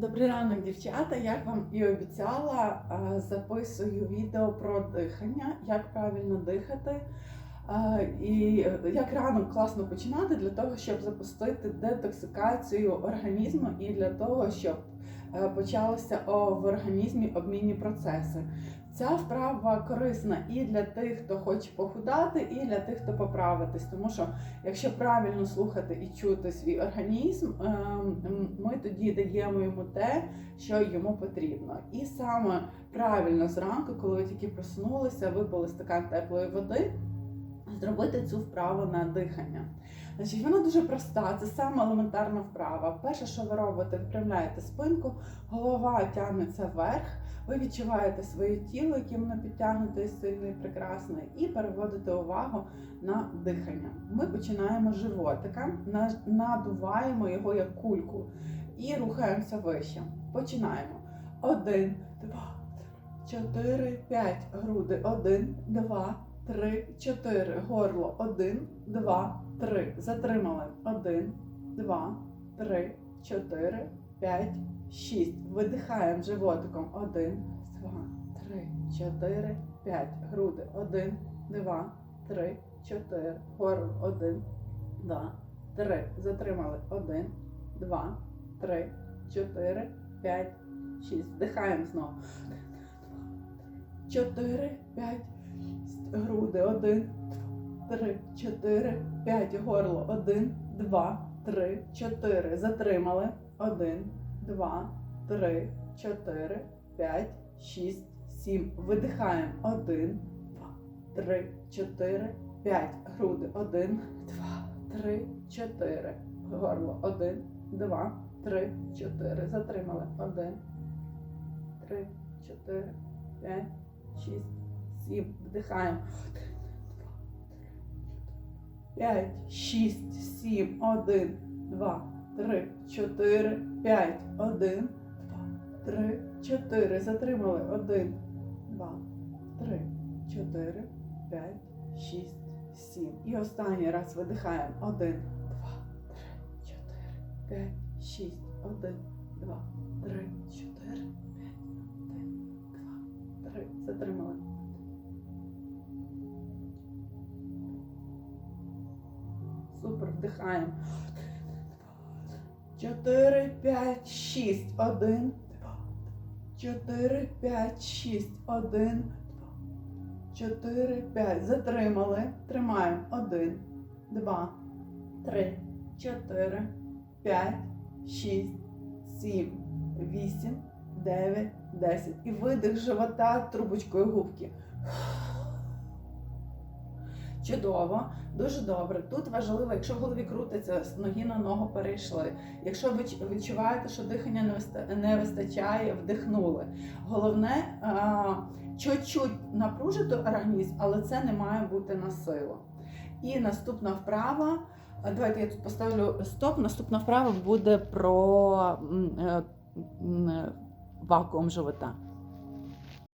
Добрий ранок, дівчата. Як вам і обіцяла, е, записую відео про дихання, як правильно дихати. е, І як ранок класно починати для того, щоб запустити детоксикацію організму і для того, щоб е, почалися в організмі обмінні процеси. Ця вправа корисна і для тих, хто хоче похудати, і для тих, хто поправитись. Тому що якщо правильно слухати і чути свій організм, ем, ми тоді даємо йому те, що йому потрібно. І саме правильно зранку, коли ви тільки проснулися, випили стакан теплої води, зробити цю вправу на дихання. Значить, вона дуже проста, це саме елементарна вправа. Перше, що ви робите, випрямляєте спинку, голова тягнеться вверх. Ви відчуваєте своє тіло, яке воно підтягнуте і сильне, і прекрасне, і переводите увагу на дихання. Ми починаємо з животика, надуваємо його як кульку і рухаємося вище. Починаємо. Один, два, чотири, п'ять. Груди. Один, два, три, чотири. Горло. Один, два, три. Затримали. Один, два, три, чотири, п'ять, шість. Видихаємо животиком. Один, два, три, чотири, п'ять. Груди. Один, два, три, чотири. Горло. Один, два, три. Затримали. Один, два, три, чотири, п'ять, шість. Вдихаємо знову. Чотири, п'ять, шість груди, 1, 3, 4, 5, горло, 1, 2, 3, 4. Затримали. 1, 2, 3, 4, 5, 6, 7. Видихаємо. 1, 2, 3, 4, 5. Груди. 1, 2, 3, 4. Горло. 1, 2, 3, 4. Затримали. 1, 3, 4, 5, 6, і вдихаємо. 5, 6, 7, 1, 2, 3, 4, 5, 1, 2, 3, 4. Затримали. 1, 2, 3, 4, 5, 6, 7. І останній раз видихаємо. 1, 2, 3, 4, 5, 6, 1, 2, 3, 4, 5, 1, 2, 3. Затримали. Вдихаємо. Чотири, п'ять, шість. Один, два, чотири, п'ять, шість. Один, два, чотири, п'ять. Затримали. Тримаємо. Один, два, три, чотири, п'ять, шість, сім, вісім, дев'ять, десять. І видих живота трубочкою губки. Чудово, дуже добре. Тут важливо, якщо в голові крутиться, з ноги на ногу перейшли. Якщо ви відчуваєте, що дихання не виста- не вистачає, вдихнули. Головне чуть-чуть напружити організм, але це не має бути на силу. І наступна вправа. Давайте я тут поставлю стоп. Наступна вправа буде про е, е, вакуум живота.